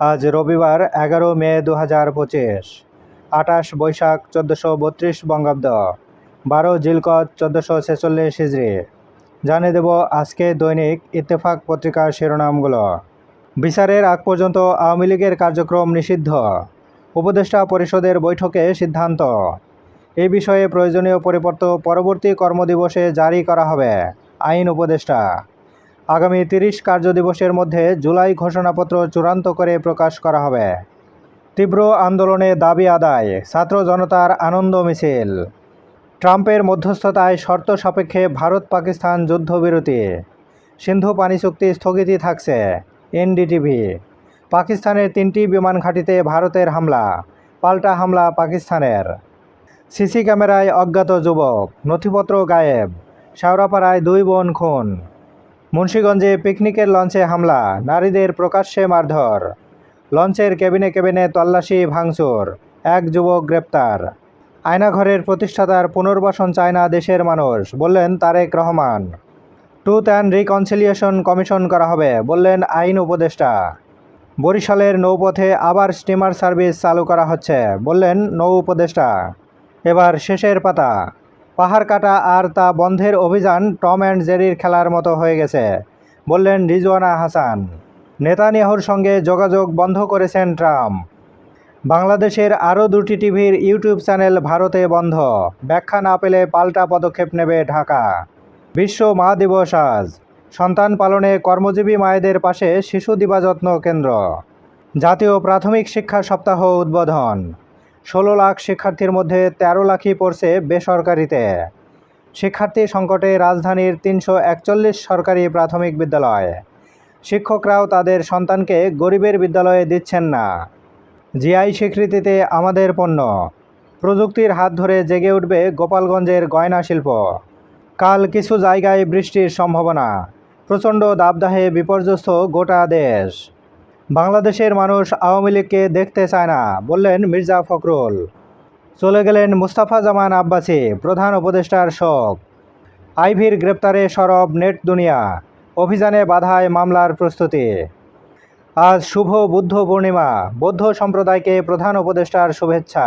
আজ রবিবার এগারো মে দু হাজার পঁচিশ। আঠাশ বৈশাখ চোদ্দোশো বত্রিশ বঙ্গাব্দ। বারো জিলকত চোদ্দোশো ছেচল্লিশ হিজড়ি জানিয়ে দেব আজকে দৈনিক ইত্তেফাক পত্রিকার শিরোনামগুলো। বিচারের আগ পর্যন্ত আওয়ামী লীগের কার্যক্রম নিষিদ্ধ। উপদেষ্টা পরিষদের বৈঠকে সিদ্ধান্ত। এ বিষয়ে প্রয়োজনীয় পরিবর্তন পরবর্তী কর্মদিবসে জারি করা হবে, আইন উপদেষ্টা। আগামী তিরিশ কার্যদিবসের মধ্যে জুলাই ঘোষণাপত্র চূড়ান্ত করে প্রকাশ করা হবে। তীব্র আন্দোলনে দাবি আদায়, ছাত্র জনতার আনন্দ মিছিল। ট্রাম্পের মধ্যস্থতায় শর্ত সাপেক্ষে ভারত পাকিস্তান যুদ্ধবিরতি। সিন্ধু পানি চুক্তি স্থগিতই থাকছে, এনডিটিভি। পাকিস্তানের তিনটি বিমান ঘাঁটিতে ভারতের হামলা, পাল্টা হামলা পাকিস্তানের। সিসি ক্যামেরায় অজ্ঞাত যুবক, নথিপত্র গায়েব, শেওড়াপাড়ায় দুই বোন খুন। মুন্সীগঞ্জে পিকনিকের লঞ্চে হামলা, নারীদের প্রকাশ্যে মারধর। লঞ্চের কেবিনে কেবিনে তল্লাশি ভাঙচুর, এক যুবক গ্রেপ্তার। আয়নাঘরের প্রতিষ্ঠাতার পুনর্বাসন চায় না দেশের মানুষ, বললেন Tarique Rahman. Truth and reconciliation commission করা হবে, বললেন আইন উপদেষ্টা। বরিশালের নৌপথে আবার স্টিমার সার্ভিস চালু করা হচ্ছে, বললেন নৌ উপদেষ্টা। এবার শেষের পাতা। পাহাড় কাটা আর তা বন্ধের অভিযান টম অ্যান্ড জেরির খেলার মতো হয়ে গেছে, বললেন রিজওয়ানা হাসান। নেতানিয়াহুর সঙ্গে যোগাযোগ বন্ধ করেছেন ট্রাম্প। বাংলাদেশের আরও দুটি টিভির ইউটিউব চ্যানেল ভারতে বন্ধ, ব্যাখ্যা না পেলে পাল্টা পদক্ষেপ নেবে ঢাকা। বিশ্ব মা দিবস আজ, সন্তান পালনে কর্মজীবী মায়েদের পাশে শিশু দিবাযত্ন কেন্দ্র। জাতীয় প্রাথমিক শিক্ষা সপ্তাহ উদ্বোধন। ষোলো লাখ শিক্ষার্থীর মধ্যে তেরো লাখই পড়ছে বেসরকারিতে। শিক্ষার্থী সংকটে রাজধানীর তিনশো একচল্লিশ সরকারি প্রাথমিক বিদ্যালয়। শিক্ষকরাও তাদের সন্তানকে গরিবের বিদ্যালয়ে দিচ্ছেন না। জিআই স্বীকৃতিতে আমাদের পণ্য। প্রযুক্তির হাত ধরে জেগে উঠবে গোপালগঞ্জের গয়না শিল্প। কাল কিছু জায়গায় বৃষ্টির সম্ভাবনা। প্রচণ্ড দাবদাহে বিপর্যস্ত গোটা দেশ। বাংলাদেশের মানুষ আওয়ামী লীগকে দেখতে চায় না, বললেন মির্জা ফখরুল। চলে গেলেন মুস্তাফা জামান আব্বাসী, প্রধান উপদেষ্টার শোক। আইভির গ্রেপ্তারে সরব নেট দুনিয়া, অভিযানে বাধায় মামলার প্রস্তুতি। আজ শুভ বুদ্ধ পূর্ণিমা, বৌদ্ধ সম্প্রদায়কে প্রধান উপদেষ্টার শুভেচ্ছা।